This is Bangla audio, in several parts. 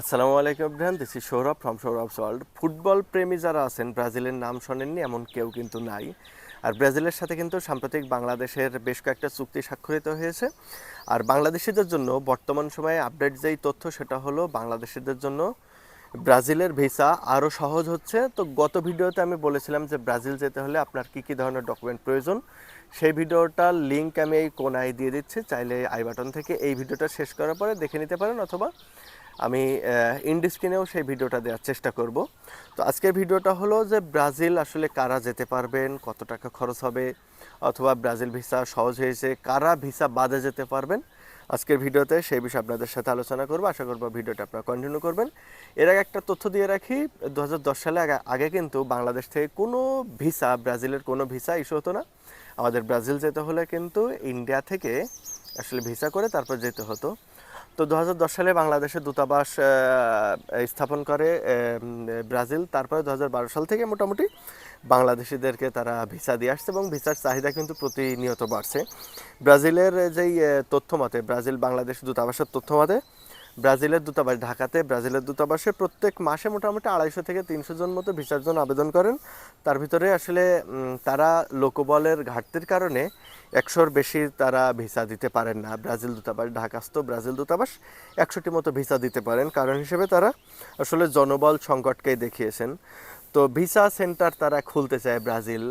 আসসালামু আলাইকুম Ibrahim this is Sourav from Sourav world football প্রেমী যারা আছেন, ব্রাজিলের নাম শোনেননি, এমন কেউ কিন্তু নাই। আর ব্রাজিলের সাথে কিন্তু সাম্প্রতিক বাংলাদেশের বেশ কয়েকটা চুক্তি স্বাক্ষরিত হয়েছে। আর বাংলাদেশিদের জন্য বর্তমান সময়ে আপডেট যেই তথ্য, সেটা হলো বাংলাদেশিদের জন্য ব্রাজিলের ভিসা আরও সহজ হচ্ছে। তো গত ভিডিওতে আমি বলেছিলাম যে ব্রাজিল যেতে হলে আপনার কী কী ধরনের ডকুমেন্ট প্রয়োজন। সেই ভিডিওটার লিঙ্ক আমি এই কোনায় দিয়ে দিচ্ছি, চাইলে আই বাটন থেকে এই ভিডিওটা শেষ করার পরে দেখে নিতে পারেন অথবা আমি ইন্ডি স্ক্রিনেও সেই ভিডিওটা দেওয়ার চেষ্টা করব। তো আজকের ভিডিওটা হলো যে ব্রাজিল আসলে কারা যেতে পারবেন, কত টাকা খরচ হবে, অথবা ব্রাজিল ভিসা সহজ হয়েছে, কারা ভিসা বাদে যেতে পারবেন। আজকের ভিডিওতে সেই বিষয়ে আপনাদের সাথে আলোচনা করব। আশা করব ভিডিওটা আপনারা কন্টিনিউ করবেন। এর আগে একটা তথ্য দিয়ে রাখি, দু হাজার দশ সালে আগে কিন্তু বাংলাদেশ থেকে কোনো ভিসা, ব্রাজিলের কোনো ভিসা ইস্যু হতো না। আমাদের ব্রাজিল যেতে হলে কিন্তু ইন্ডিয়া থেকে আসলে ভিসা করে তারপর যেতে হতো। তো দু হাজার দশ সালে বাংলাদেশে দূতাবাস স্থাপন করে ব্রাজিল। তারপরে দু হাজার বারো সাল থেকে মোটামুটি বাংলাদেশিদেরকে তারা ভিসা দিয়ে আসছে এবং ভিসার চাহিদা কিন্তু প্রতিনিয়ত বাড়ছে। ব্রাজিলের যেই তথ্য মতে ব্রাজিল বাংলাদেশ দূতাবাসের তথ্য মতে ব্রাজিলের দূতাবাস, ঢাকাতে ব্রাজিলের দূতাবাসে প্রত্যেক মাসে মোটামুটি আড়াইশো থেকে তিনশো জন মতো ভিসার জন্য আবেদন করেন। তার ভিতরে আসলে তারা লোকবলের ঘাটতির কারণে একশোর বেশি তারা ভিসা দিতে পারেন না। ব্রাজিল দূতাবাস, ঢাকাস্থ ব্রাজিল দূতাবাস একশোটি মতো ভিসা দিতে পারেন। কারণ হিসেবে তারা আসলে জনবল সংকটকেই দেখিয়েছেন। তো ভিসা সেন্টার তারা খুলতে চায় ব্রাজিল।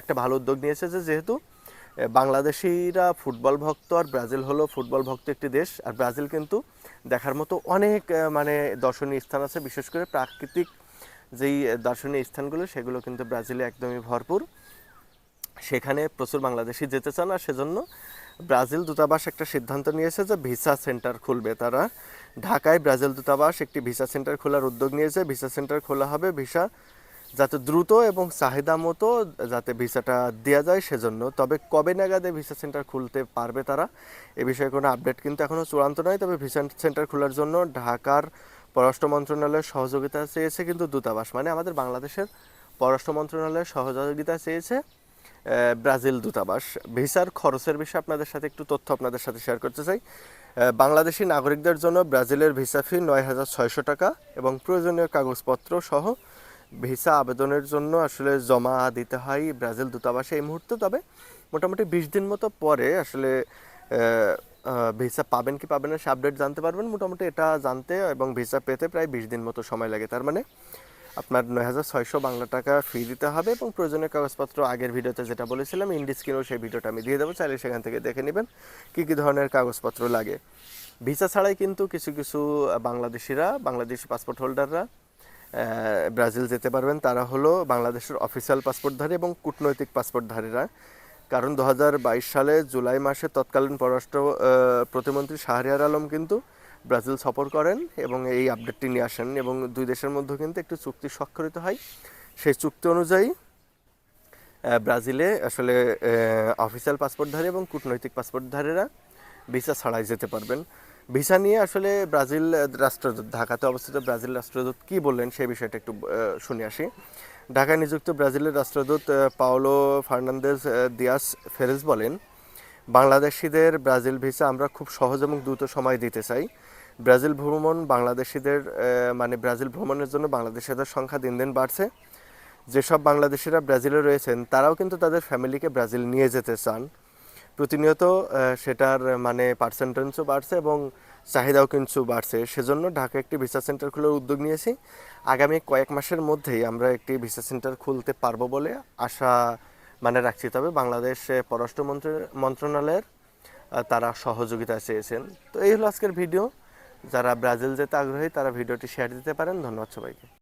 একটা ভালো উদ্যোগ নিয়েছে যে যেহেতু বাংলাদেশিরা ফুটবল ভক্ত আর ব্রাজিল হলো ফুটবল ভক্ত একটি দেশ। আর ব্রাজিল কিন্তু দেখার মতো অনেক মানে দর্শনীয় স্থান আছে, বিশেষ করে প্রাকৃতিক যেই দর্শনীয় স্থানগুলো, সেগুলো কিন্তু ব্রাজিলে একদমই ভরপুর। সেখানে প্রচুর বাংলাদেশি যেতে চান, আর সেজন্য ব্রাজিল দূতাবাস একটা সিদ্ধান্ত নিয়েছে যে ভিসা সেন্টার খুলবে তারা। ঢাকায় ব্রাজিল দূতাবাস একটি ভিসা সেন্টার খোলার উদ্যোগ নিয়েছে। ভিসা সেন্টার খোলা হবে, ভিসা যাতে দ্রুত এবং চাহিদা মতো যাতে ভিসাটা দেওয়া যায় সেজন্য। তবে কবে নাগাদে ভিসা সেন্টার খুলতে পারবে তারা, এ বিষয়ে কোনো আপডেট কিন্তু এখনও চূড়ান্ত নয়। তবে ভিসা সেন্টার খোলার জন্য ঢাকার পররাষ্ট্র মন্ত্রণালয়ের সহযোগিতা চেয়েছে কিন্তু দূতাবাস মানে আমাদের বাংলাদেশের পররাষ্ট্র মন্ত্রণালয়ের সহযোগিতা চেয়েছে ব্রাজিল দূতাবাস। ভিসার খরচের বিষয়ে আপনাদের সাথে একটু তথ্য আপনাদের সাথে শেয়ার করতে চাই। বাংলাদেশি নাগরিকদের জন্য ব্রাজিলের ভিসা ফি নয় হাজার ছয়শো টাকা এবং প্রয়োজনীয় কাগজপত্র সহ ভিসা আবেদনের জন্য আসলে জমা দিতে হয় ব্রাজিল দূতাবাসে এই মুহূর্তে। তবে মোটামুটি বিশ দিন মতো পরে আসলে ভিসা পাবেন কি পাবেন না সে আপডেট জানতে পারবেন। মোটামুটি এটা জানতে এবং ভিসা পেতে প্রায় বিশ দিন মতো সময় লাগে। তার মানে আপনার নয় হাজার ছয়শো বাংলা টাকা ফি দিতে হবে এবং প্রয়োজনীয় কাগজপত্র আগের ভিডিওতে যেটা বলেছিলাম ইন্ডি স্ক্রিনেও সেই ভিডিওটা আমি দিয়ে দেবো। চাইলে সেখান থেকে দেখে নেবেন কী কী ধরনের কাগজপত্র লাগে। ভিসা ছাড়াই কিন্তু কিছু কিছু বাংলাদেশিরা, বাংলাদেশি পাসপোর্ট হোল্ডাররা ব্রাজিল যেতে পারবেন, তারা হলো বাংলাদেশের অফিসিয়াল পাসপোর্টধারী এবং কূটনৈতিক পাসপোর্টধারীরা। কারণ দু হাজার বাইশ সালে জুলাই মাসে তৎকালীন পররাষ্ট্র প্রতিমন্ত্রী শাহরিয়ার আলম কিন্তু ব্রাজিল সফর করেন এবং এই আপডেটটি নিয়ে আসেন এবং দুই দেশের মধ্যে কিন্তু একটি চুক্তি স্বাক্ষরিত হয়। সেই চুক্তি অনুযায়ী ব্রাজিলে আসলে অফিসিয়াল পাসপোর্টধারী এবং কূটনৈতিক পাসপোর্টধারীরা ভিসা ছাড়াই যেতে পারবেন। ভিসা নিয়ে আসলে ব্রাজিল রাষ্ট্রদূত, ঢাকাতে অবস্থিত ব্রাজিল রাষ্ট্রদূত কি বললেন সেই বিষয়টা একটু শুনে আসি। ঢাকায় নিযুক্ত ব্রাজিলের রাষ্ট্রদূত পাওলো ফার্নান্দেজ দিয়াস ফেরেজ বলেন, বাংলাদেশিদের ব্রাজিল ভিসা আমরা খুব সহজ এবং দ্রুত সময় দিতে চাই। ব্রাজিল ভ্রমণ বাংলাদেশিদের মানে ব্রাজিল ভ্রমণের জন্য বাংলাদেশিদের সংখ্যা দিন দিন বাড়ছে। যেসব বাংলাদেশিরা ব্রাজিলে রয়েছেন, তারাও কিন্তু তাদের ফ্যামিলিকে ব্রাজিল নিয়ে যেতে চান। প্রতিনিয়ত সেটার মানে পার্সেন্টেজও বাড়ছে এবং চাহিদাও কিন্তু বাড়ছে। সেজন্য ঢাকা একটি ভিসা সেন্টার খোলার উদ্যোগ নিয়েছি। আগামী কয়েক মাসের মধ্যেই আমরা একটি ভিসা সেন্টার খুলতে পারব বলে আশা মানে রাখছি। তবে বাংলাদেশ পররাষ্ট্র মন্ত্রী- মন্ত্রণালয়ের তারা সহযোগিতা চেয়েছেন। তো এই হলো আজকের ভিডিও। যারা ব্রাজিল যেতে আগ্রহী, তারা ভিডিওটি শেয়ার দিতে পারেন। ধন্যবাদ সবাইকে।